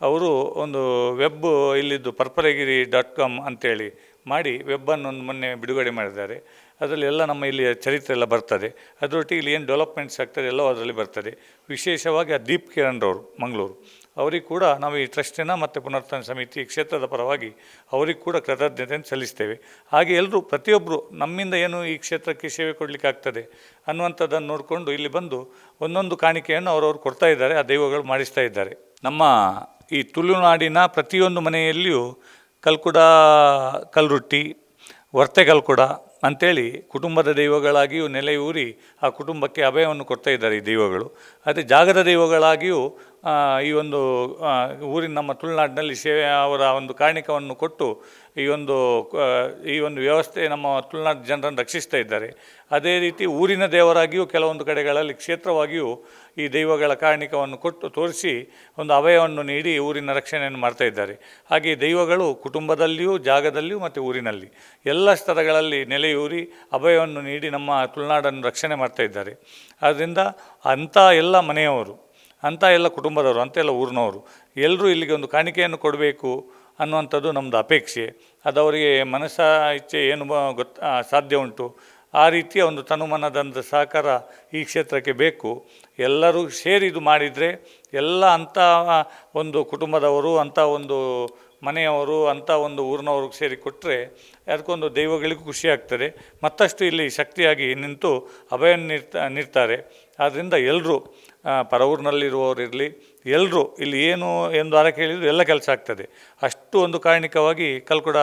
ಅವರು ಒಂದು ವೆಬ್ ಇಲ್ಲಿದ್ದು ಪರ್ಪರಗಿರಿ ಡಾಟ್ ಕಾಮ್ ಅಂತೇಳಿ ಮಾಡಿ ವೆಬ್ಬನ್ನು ಒಂದು ಮೊನ್ನೆ ಬಿಡುಗಡೆ ಮಾಡಿದ್ದಾರೆ. ಅದರಲ್ಲಿ ಎಲ್ಲ ನಮ್ಮ ಇಲ್ಲಿ ಚರಿತ್ರೆ ಎಲ್ಲ ಬರ್ತದೆ. ಅದರೊಟ್ಟಿಗೆ ಇಲ್ಲಿ ಏನು ಡೆವಲಪ್ಮೆಂಟ್ಸ್ ಆಗ್ತದೆ ಎಲ್ಲವೂ ಅದರಲ್ಲಿ ಬರ್ತದೆ. ವಿಶೇಷವಾಗಿ ಆ ದೀಪ್ ಕಿರಣ್ರವರು, ಮಂಗಳೂರು. ಅವರಿಗೆ ಕೂಡ ನಾವು ಈ ಟ್ರಸ್ಟಿನ ಮತ್ತು ಪುನರ್ತನ ಸಮಿತಿ ಕ್ಷೇತ್ರದ ಪರವಾಗಿ ಅವರಿಗೆ ಕೂಡ ಕೃತಜ್ಞತೆಯನ್ನು ಸಲ್ಲಿಸ್ತೇವೆ. ಹಾಗೆ ಎಲ್ಲರೂ ಪ್ರತಿಯೊಬ್ಬರು ನಮ್ಮಿಂದ ಏನು ಈ ಕ್ಷೇತ್ರಕ್ಕೆ ಸೇವೆ ಕೊಡಲಿಕ್ಕೆ ಆಗ್ತದೆ ಅನ್ನುವಂಥದ್ದನ್ನು ನೋಡಿಕೊಂಡು ಇಲ್ಲಿ ಬಂದು ಒಂದೊಂದು ಕಾಣಿಕೆಯನ್ನು ಅವರವರು ಕೊಡ್ತಾ ಇದ್ದಾರೆ, ಆ ದೈವಗಳು ಮಾಡಿಸ್ತಾ ಇದ್ದಾರೆ. ನಮ್ಮ ಈ ತುಳುನಾಡಿನ ಪ್ರತಿಯೊಂದು ಮನೆಯಲ್ಲಿಯೂ ಕಲ್ಕುಡ ಕಲ್ರೊಟ್ಟಿ, ವರ್ತೆ ಕಲ್ಕುಡ ಅಂಥೇಳಿ ಕುಟುಂಬದ ದೈವಗಳಾಗಿಯೂ ನೆಲೆಯೂರಿ ಆ ಕುಟುಂಬಕ್ಕೆ ಅಭಯವನ್ನು ಕೊಡ್ತಾ ಇದ್ದಾರೆ ಈ ದೈವಗಳು. ಅದೇ ಜಾಗದ ದೈವಗಳಾಗಿಯೂ ಈ ಒಂದು ಊರಿನ ನಮ್ಮ ತುಳುನಾಡಿನಲ್ಲಿ ಸೇವೆ ಅವರ ಒಂದು ಕಾರಣಿಕವನ್ನು ಕೊಟ್ಟು ಈ ಒಂದು ಈ ಒಂದು ವ್ಯವಸ್ಥೆ ನಮ್ಮ ತುಳುನಾಡು ಜನರನ್ನು ರಕ್ಷಿಸ್ತಾ ಇದ್ದಾರೆ. ಅದೇ ರೀತಿ ಊರಿನ ದೇವರಾಗಿಯೂ ಕೆಲವೊಂದು ಕಡೆಗಳಲ್ಲಿ ಕ್ಷೇತ್ರವಾಗಿಯೂ ಈ ದೈವಗಳ ಕಾರಣಿಕವನ್ನು ಕೊಟ್ಟು ತೋರಿಸಿ ಒಂದು ಅಭಯವನ್ನು ನೀಡಿ ಊರಿನ ರಕ್ಷಣೆಯನ್ನು ಮಾಡ್ತಾ ಇದ್ದಾರೆ. ಹಾಗೆ ದೈವಗಳು ಕುಟುಂಬದಲ್ಲಿಯೂ, ಜಾಗದಲ್ಲಿಯೂ ಮತ್ತು ಊರಿನಲ್ಲಿ ಎಲ್ಲ ಸ್ಥಳಗಳಲ್ಲಿ ನೆಲೆಯೂರಿ ಅಭಯವನ್ನು ನೀಡಿ ನಮ್ಮ ತುಳುನಾಡನ್ನು ರಕ್ಷಣೆ ಮಾಡ್ತಾ ಇದ್ದಾರೆ. ಆದ್ದರಿಂದ ಅಂಥ ಎಲ್ಲ ಮನೆಯವರು ಅಂಥ ಎಲ್ಲ ಕುಟುಂಬದವರು ಅಂಥ ಎಲ್ಲ ಊರಿನವರು ಎಲ್ಲರೂ ಇಲ್ಲಿಗೆ ಒಂದು ಕಾಣಿಕೆಯನ್ನು ಕೊಡಬೇಕು ಅನ್ನುವಂಥದ್ದು ನಮ್ಮದು ಅಪೇಕ್ಷೆ. ಅದು ಅವರಿಗೆ ಮನಸ್ಸ, ಇಚ್ಛೆ ಏನು ಗೊತ್ತ ಸಾಧ್ಯ ಉಂಟು, ಆ ರೀತಿಯ ಒಂದು ತನುಮನದಂಥ ಸಹಕಾರ ಈ ಕ್ಷೇತ್ರಕ್ಕೆ ಬೇಕು. ಎಲ್ಲರೂ ಸೇರಿ ಇದು ಮಾಡಿದರೆ ಎಲ್ಲ ಅಂಥ ಒಂದು ಕುಟುಂಬದವರು ಅಂಥ ಒಂದು ಮನೆಯವರು ಅಂಥ ಒಂದು ಊರಿನವರು ಸೇರಿ ಕೊಟ್ಟರೆ ಅದಕ್ಕೊಂದು ದೈವಗಳಿಗೂ ಖುಷಿ ಆಗ್ತದೆ. ಮತ್ತಷ್ಟು ಇಲ್ಲಿ ಶಕ್ತಿಯಾಗಿ ನಿಂತು ಅಭಯ ನೀಡ್ತಾ ನೀಡ್ತಾರೆ ಆದ್ದರಿಂದ ಎಲ್ಲರೂ ಪರ ಊರಿನಲ್ಲಿರುವವರಿರಲಿ ಎಲ್ಲರೂ ಇಲ್ಲಿ ಏನು ಎಂದು ದಾರ ಕೇಳಿದ್ರು ಎಲ್ಲ ಕೆಲಸ ಆಗ್ತದೆ. ಅಷ್ಟು ಒಂದು ಕಾರಣಿಕವಾಗಿ ಕಲ್ಕುಡ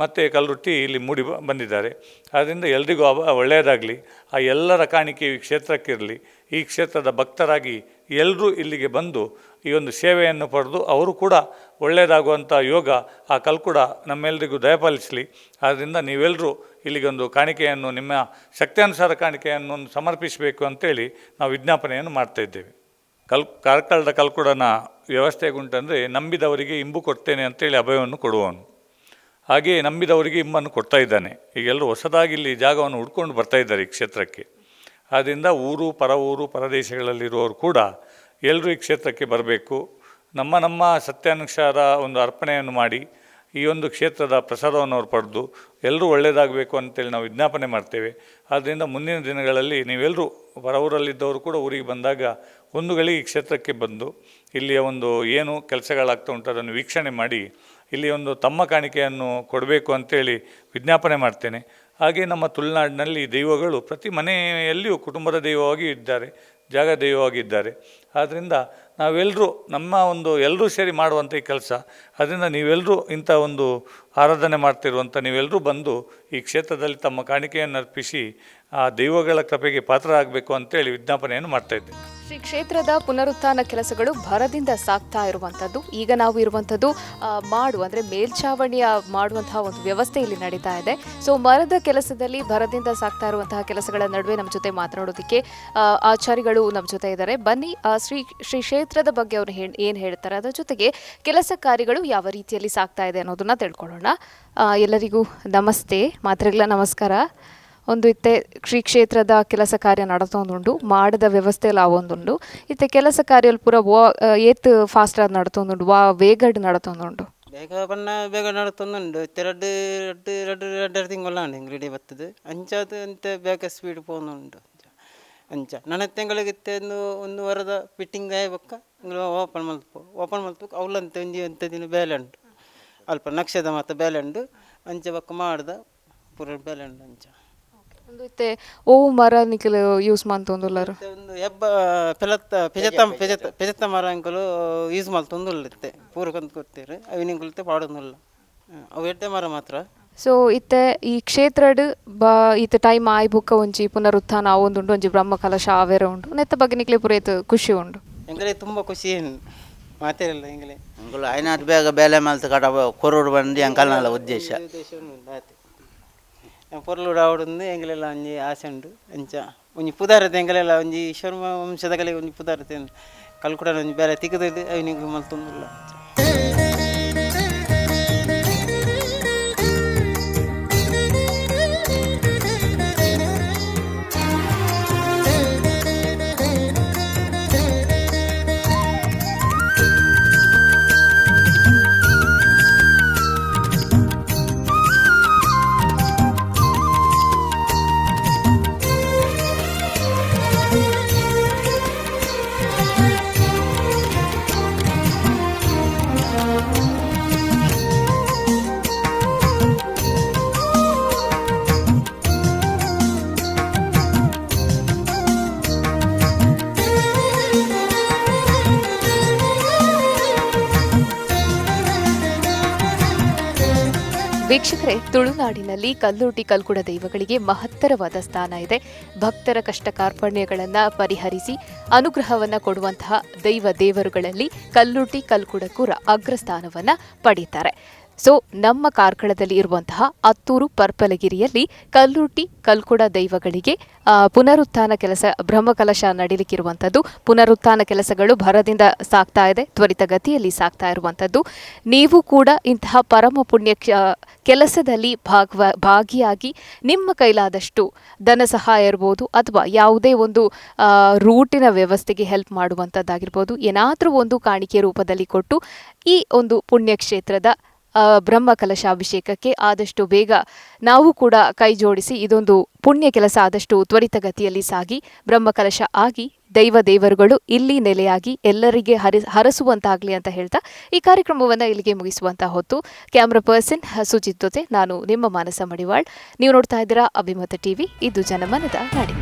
ಮತ್ತು ಕಲ್ರೊಟ್ಟಿ ಇಲ್ಲಿ ಮೂಡಿ ಬಂದಿದ್ದಾರೆ. ಆದ್ದರಿಂದ ಎಲ್ರಿಗೂ ಒಳ್ಳೆಯದಾಗಲಿ. ಆ ಎಲ್ಲರ ಕಾಣಿಕೆ ಈ ಕ್ಷೇತ್ರಕ್ಕಿರಲಿ. ಈ ಕ್ಷೇತ್ರದ ಭಕ್ತರಾಗಿ ಎಲ್ಲರೂ ಇಲ್ಲಿಗೆ ಬಂದು ಈ ಒಂದು ಸೇವೆಯನ್ನು ಪಡೆದು ಅವರು ಕೂಡ ಒಳ್ಳೆಯದಾಗುವಂಥ ಯೋಗ ಆ ಕಲ್ಕುಡ ನಮ್ಮೆಲ್ಲರಿಗೂ ದಯಪಾಲಿಸಲಿ ಆದ್ದರಿಂದ ನೀವೆಲ್ಲರೂ ಇಲ್ಲಿಗೆ ಒಂದು ಕಾಣಿಕೆಯನ್ನು, ನಿಮ್ಮ ಶಕ್ತಿಯಾನುಸಾರ ಕಾಣಿಕೆಯನ್ನು ಸಮರ್ಪಿಸಬೇಕು ಅಂತೇಳಿ ನಾವು ವಿಜ್ಞಾಪನೆಯನ್ನು ಮಾಡ್ತಾ ಇದ್ದೇವೆ. ಕಲ್, ಕಾರ್ಕಳದ ಕಲ್ಕುಡನ ವ್ಯವಸ್ಥೆಗುಂಟಂದರೆ ನಂಬಿದವರಿಗೆ ಇಂಬು ಕೊಡ್ತೇನೆ ಅಂತೇಳಿ ಅಭಯವನ್ನು ಕೊಡುವವನು. ಹಾಗೆಯೇ ನಂಬಿದವರಿಗೆ ಇಂಬನ್ನು ಕೊಡ್ತಾ ಇದ್ದಾನೆ. ಈಗೆಲ್ಲರೂ ಹೊಸದಾಗಿ ಇಲ್ಲಿ ಜಾಗವನ್ನು ಹುಡ್ಕೊಂಡು ಬರ್ತಾ ಇದ್ದಾರೆ ಈ ಕ್ಷೇತ್ರಕ್ಕೆ. ಆದ್ದರಿಂದ ಊರು, ಪರ ಊರು ಪರದೇಶಗಳಲ್ಲಿರುವವರು ಕೂಡ ಎಲ್ಲರೂ ಈ ಕ್ಷೇತ್ರಕ್ಕೆ ಬರಬೇಕು. ನಮ್ಮ ನಮ್ಮ ಸತ್ಯಾನುಸಾರ ಒಂದು ಅರ್ಪಣೆಯನ್ನು ಮಾಡಿ ಈ ಒಂದು ಕ್ಷೇತ್ರದ ಪ್ರಸಾದವನ್ನು ಅವರು ಪಡೆದು ಎಲ್ಲರೂ ಒಳ್ಳೆಯದಾಗಬೇಕು ಅಂತೇಳಿ ನಾವು ವಿಜ್ಞಾಪನೆ ಮಾಡ್ತೇವೆ. ಆದ್ದರಿಂದ ಮುಂದಿನ ದಿನಗಳಲ್ಲಿ ನೀವೆಲ್ಲರೂ ಹೊರ ಊರಲ್ಲಿದ್ದವರು ಕೂಡ ಊರಿಗೆ ಬಂದಾಗ ಒಂದು ಗಳಿಗೆ ಈ ಕ್ಷೇತ್ರಕ್ಕೆ ಬಂದು ಇಲ್ಲಿಯ ಒಂದು ಏನು ಕೆಲಸಗಳಾಗ್ತಾ ಉಂಟು ಅದನ್ನು ವೀಕ್ಷಣೆ ಮಾಡಿ ಇಲ್ಲಿ ಒಂದು ತಮ್ಮ ಕಾಣಿಕೆಯನ್ನು ಕೊಡಬೇಕು ಅಂತೇಳಿ ವಿಜ್ಞಾಪನೆ ಮಾಡ್ತೇನೆ. ಹಾಗೆ ನಮ್ಮ ತುಳುನಾಡಿನಲ್ಲಿ ದೈವಗಳು ಪ್ರತಿ ಮನೆಯಲ್ಲಿಯೂ ಕುಟುಂಬದ ದೈವವಾಗಿ ಇದ್ದಾರೆ, ಜಾಗ ದೈವವಾಗಿದ್ದಾರೆ ಆದ್ದರಿಂದ ನಾವೆಲ್ಲರೂ ನಮ್ಮ ಒಂದು ಎಲ್ಲರೂ ಸೇರಿ ಮಾಡುವಂಥ ಈ ಕೆಲಸ. ಅದರಿಂದ ನೀವೆಲ್ಲರೂ ಇಂಥ ಒಂದು ಆರಾಧನೆ ಮಾಡ್ತಿರುವಂಥ ನೀವೆಲ್ಲರೂ ಬಂದು ಈ ಕ್ಷೇತ್ರದಲ್ಲಿ ತಮ್ಮ ಕಾಣಿಕೆಯನ್ನು ಅರ್ಪಿಸಿ ಆ ದೈವಗಳ ಕೃಪೆಗೆ ಪಾತ್ರರಾಗಬೇಕು ಅಂತೇಳಿ ವಿಜ್ಞಾಪನೆಯನ್ನು ಮಾಡ್ತಾ ಇದ್ದೇನೆ. ಶ್ರೀ ಕ್ಷೇತ್ರದ ಪುನರುತ್ಥಾನ ಕೆಲಸಗಳು ಭರದಿಂದ ಸಾಗ್ತಾ ಇರುವಂಥದ್ದು. ಈಗ ನಾವು ಇರುವಂಥದ್ದು ಮಾಡು, ಅಂದರೆ ಮೇಲ್ಛಾವಣಿಯ ಮಾಡುವಂತಹ ಒಂದು ವ್ಯವಸ್ಥೆ ಇಲ್ಲಿ ನಡೀತಾ ಇದೆ. ಸೊ ಮರದ ಕೆಲಸದಲ್ಲಿ ಭರದಿಂದ ಸಾಗ್ತಾ ಇರುವಂತಹ ಕೆಲಸಗಳ ನಡುವೆ ನಮ್ಮ ಜೊತೆ ಮಾತನಾಡೋದಕ್ಕೆ ಆಚಾರಿಗಳು ನಮ್ಮ ಜೊತೆ ಇದ್ದಾರೆ. ಬನ್ನಿ ಶ್ರೀ ಶ್ರೀ ಕ್ಷೇತ್ರದ ಬಗ್ಗೆ ಅವರು ಏನು ಹೇಳ್ತಾರೆ? ಅದರ ಜೊತೆಗೆ ಕೆಲಸ ಕಾರ್ಯಗಳು ಯಾವ ರೀತಿಯಲ್ಲಿ ಸಾಗ್ತಾ ಇದೆ ಅನ್ನೋದನ್ನ ತಿಳ್ಕೊಳ್ಳೋಣ. ಎಲ್ಲರಿಗೂ ನಮಸ್ತೆ, ಮಾತ್ರೆಗಳ ನಮಸ್ಕಾರ. ಒಂದು ಇತ್ತೆ ಶ್ರೀ ಕ್ಷೇತ್ರದ ಕೆಲಸ ಕಾರ್ಯ ನಡತೊಂದುಂಡು ಮಾಡದ ವ್ಯವಸ್ಥೆ ಲಾವೊಂದುಂಡು ಇತ್ತೆ ಕೆಲಸ ಕಾರ್ಯಲ್ ಪೂರ ಏತ್ ಫಾಸ್ಟ್ ಆದ್ ನಡತೊಂದುಂಡು ವಾ ವೇಗಡ್ ನಡತೊಂದುಂಡು ಬೇಗ ಬಣ್ಣ ಬೇಗ ನಡುತ್ತೊಂದುಂಡು ಎರಡು ಎರಡು ಎರಡು ಎರಡೆರಡು ತಿಂಗಳಾಂಡು ಹಿಂಗೆ ರೆಡಿ ಬರ್ತದೆ ಅಂಚಾದ ಅಂತ ಬೇಗ ಸ್ಪೀಡ್ ಪೋನುಂಡು ಅಂಚ. ನನ್ನ ತಿಂಗಳಿಗೆ ಒಂದು ಒಂದು ವಾರದ ಫಿಟ್ಟಿಂಗ್ ಆಯ್ಬೇಕ ಓಪನ್ ಮಲ್ಪು ಓಪನ್ ಮಲ್ಪು ಅವಲಂತ ಒಂಜಿ ಅಂತ ದಿನ ಬೇಲೆ ಉಂಟು. ಅಲ್ಪ ನಕ್ಷದ ಮತ್ತು ಬೇಲೆ ಉಂಡು. ಅಂಚೆ ಬಕ್ಕ ಮಾಡ್ದ ಪೂರ ಬೇಲೆ ಉಂಡು ಅಂಚ. ಇತ್ತೆ ಓ ಮರ ನಿಖಿಲ್ ಯೂಸ್ ಮಂತೊಂದುಲ್ಲರು ಒಂದು ಹೆಬ್ಬ ಪೆಲತ್ತ ಪೆಜತ್ತ ಪೆಜತ್ತ ಪೆಜತ್ತ ಮರ ಅಂಕಲು ಯೂಸ್ ಮಲ್ತೊಂದುಲ್ಲತ್ತೆ ಪೂರಕ್ಕಂತ ಕೊಡ್ತೀರಿ ಅವಿನಿಂಕುಲ್ತೆ ಪಾಡೋದಿಲ್ಲ ಅವು ಎಡ್ಡೆ ಮರ ಮಾತ್ರ. ಸೊ ಇತ್ತೆ ಈ ಕ್ಷೇತ್ರಡ್ ಬಾ ಇತ್ತೆ ಟೈಮ್ ಆಯ್ ಬುಕ್ಕ ಒಂಜಿ ಪುನರುತ್ಥಾನ ಆವೊಂದುಂಡು ಒಂಜಿ ಬ್ರಹ್ಮ ಕಲಶ ಆವೇರ ಉಂಡು. ನೆತ್ತ ಬಗ್ಗೆ ನಿಕ್ಲೆ ಪೂರ ಖುಷಿ ಉಂಡು. ಎಂಗಲೇ ತುಂಬ ಖುಷಿ ಮಾತೇ ಮಾತೇರಿಲ್ಲ ಎಂಗಲೇ ಅಂಕಲ್ ಐನಾರು ಬೇಗ ಬೇಲೆ ಮಲ್ತ ಕಟ ಕೊರೋಡು ಬಂದು ಅಂಕಲ್ನಲ್ಲ ಉದ್ದೇಶ. ಉದ್ದೇಶ ಉಂಡು ಆತೆ ಪೊರ್ಲು ಆವಡುಂದು ಎಂಗಲೆಲ್ಲ ಒಂಜಿ ಆಸೆ ಉಂಡು ಅಂಚ ಒಂಜಿ ಪುದಾರತೆ ಎಂಗಲೆಲ್ಲ ಒಂಜಿ ಶರ್ಮ ವಂಶದ ಕಲೆ ಒಂಜಿ ಪುದಾರತೆ ಕಲ್ಕುಡ ಒಂಜಿ ಬೇರೆ ತಿಕ್ಕದಲ್ಲಿ ಅವನಿಗೆ ಮಲ್ತೊಂದುಲ್ಲ ವೀಕ್ಷಕರೇ, ತುಳುನಾಡಿನಲ್ಲಿ ಕಲ್ಲೂಟಿ ಕಲ್ಕುಡ ದೈವಗಳಿಗೆ ಮಹತ್ತರವಾದ ಸ್ಥಾನ ಇದೆ. ಭಕ್ತರ ಕಷ್ಟ ಕಾರ್ಪಣ್ಯಗಳನ್ನು ಪರಿಹರಿಸಿ ಅನುಗ್ರಹವನ್ನು ಕೊಡುವಂತಹ ದೈವ ದೇವರುಗಳಲ್ಲಿ ಕಲ್ಲೂಟಿ ಕಲ್ಕುಡಕ್ಕೂ ಅಗ್ರಸ್ಥಾನವನ್ನು ಪಡೀತಾರೆ ಸೊ, ನಮ್ಮ ಕಾರ್ಕಳದಲ್ಲಿ ಇರುವಂತಹ ಅತ್ತೂರು ಪರ್ಪಲಗಿರಿಯಲ್ಲಿ ಕಲ್ಲುಟ್ಟಿ ಕಲ್ಕುಡ ದೈವಗಳಿಗೆ ಪುನರುತ್ಥಾನ ಕೆಲಸ, ಬ್ರಹ್ಮಕಲಶ ನಡೀಲಿಕ್ಕಿರುವಂಥದ್ದು. ಪುನರುತ್ಥಾನ ಕೆಲಸಗಳು ಭರದಿಂದ ಸಾಗ್ತಾ ಇದೆ, ತ್ವರಿತಗತಿಯಲ್ಲಿ ಸಾಗ್ತಾ ಇರುವಂಥದ್ದು. ನೀವು ಕೂಡ ಇಂತಹ ಪರಮ ಪುಣ್ಯ ಕೆಲಸದಲ್ಲಿ ಭಾಗವ, ಭಾಗಿಯಾಗಿ ನಿಮ್ಮ ಕೈಲಾದಷ್ಟು ಧನ ಸಹಾಯ ಇರ್ಬೋದು, ಅಥವಾ ಯಾವುದೇ ಒಂದು ರೂಟಿನ ವ್ಯವಸ್ಥೆಗೆ ಹೆಲ್ಪ್ ಮಾಡುವಂಥದ್ದಾಗಿರ್ಬೋದು, ಏನಾದರೂ ಒಂದು ಕಾಣಿಕೆ ರೂಪದಲ್ಲಿ ಕೊಟ್ಟು ಈ ಒಂದು ಪುಣ್ಯಕ್ಷೇತ್ರದ ಬ್ರಹ್ಮ ಕಲಶಾಭಿಷೇಕಕ್ಕೆ ಆದಷ್ಟು ಬೇಗ ನಾವು ಕೂಡ ಕೈ ಜೋಡಿಸಿ ಇದೊಂದು ಪುಣ್ಯ ಕೆಲಸ, ಆದಷ್ಟು ತ್ವರಿತಗತಿಯಲ್ಲಿ ಸಾಗಿ ಬ್ರಹ್ಮ ಕಲಶ ಆಗಿ ದೈವ ದೇವರುಗಳು ಇಲ್ಲಿ ನೆಲೆಯಾಗಿ ಎಲ್ಲರಿಗೆ ಹರಿ, ಹರಸುವಂತಾಗಲಿ ಅಂತ ಹೇಳ್ತಾ ಈ ಕಾರ್ಯಕ್ರಮವನ್ನು ಇಲ್ಲಿಗೆ ಮುಗಿಸುವಂತಹ ಹೊತ್ತು ಕ್ಯಾಮ್ರಾ ಪರ್ಸನ್ ಸುಜಿತ್ ಜೊತೆ ನಾನು ನಿಮ್ಮ ಮಾನಸ ಮಡಿವಾಳ್. ನೀವು ನೋಡ್ತಾ ಇದ್ದೀರಾ ಅಭಿಮತ ಟಿವಿ, ಇದು ಜನಮನದ ನಾಡಿನ